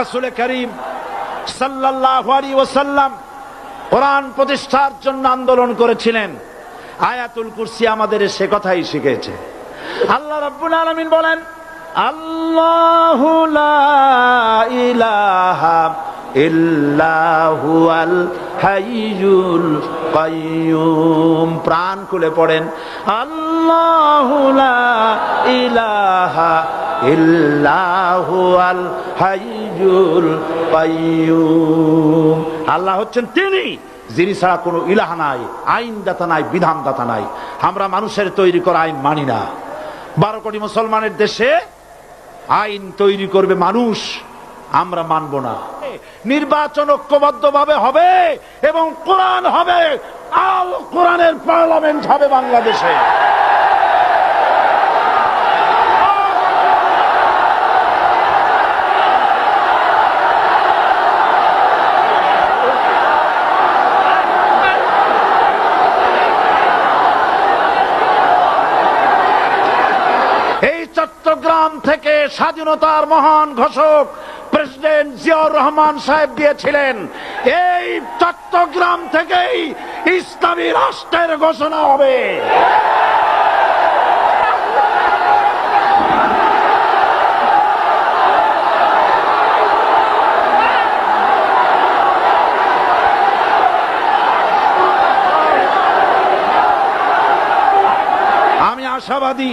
রাসূল করিম সাল্লাল্লাহু আলাইহি ওয়াসাল্লাম কোরআন প্রতিষ্ঠার জন্য আন্দোলন করেছিলেন। আয়াতুল কুরসি আমাদের সে কথাই শিখেছে আল্লাহ রাব্বুল আলমিন বলেন প্রাণ খুলে পড়েন, আল্লাহু ইলাহা ইল্লাহু আল হাইয়ুল কাইয়ুম। আল্লাহ হচ্ছেন তিনি, যিনি ছাড়া কোনো ইলাহা নাই, আইনদাতা নাই, বিধানদাতা নাই। আমরা মানুষের তৈরি করা আইন মানি না। বারো কোটি মুসলমানের দেশে আইন তৈরি করবে মানুষ, আমরা মানব না। নির্বাচন ঐক্যবদ্ধ ভাবে হবে এবং কোরআন হবে। আল কোরআনের পার্লামেন্ট হবে বাংলাদেশে এই চট্টগ্রাম থেকে স্বাধীনতার মহান ঘোষক প্রেসিডেন্ট জিয়াউর রহমান সাহেব দিয়েছিলেন এই চট্টগ্রাম থেকেই ইসলামী রাষ্ট্রের ঘোষণা হবে। আমি আশাবাদী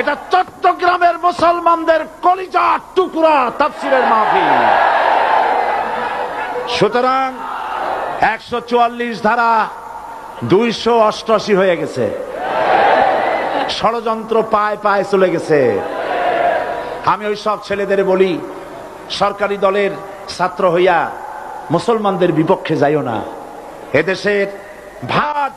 এটা চট্টগ্রামের মুসলমানদের কলিজা টুকরা তাফসিরের মাহফিল। সুতরাং একশো চুয়াল্লিশ ধারা দুইশো অষ্টআশি হয়ে গেছে। ষড়যন্ত্র পায় পায় চলে গেছে। আমি ওই সব ছেলেদের বলি, সরকারি দলের ছাত্র হইয়া মুসলমানদের বিপক্ষে যাইও না। এদেশের ভাট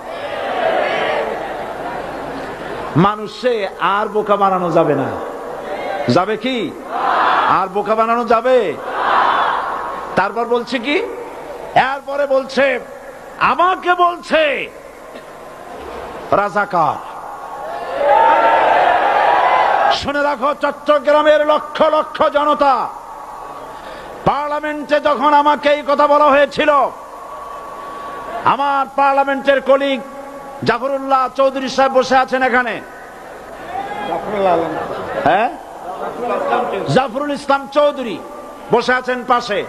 মানুষে আর বোকা বানানো যাবে না। যাবে কি? আর বোকা বানানো যাবে? তারপর বলছে কি? এরপরে বলছে, আমাকে বলছে, রাজাকার। শুনে রাখো, চট্টগ্রামের লক্ষ লক্ষ জনতা, পার্লামেন্টে যখন আমাকে এই কথা বলা হয়েছিল, আমার পার্লামেন্টের কলিগ জাফরুল্লাহ চৌধুরী সাহেব বসে আছেন এখানে। হ্যাঁ? জাফরুল ইসলাম চৌধুরী বসে আছেন পাশে।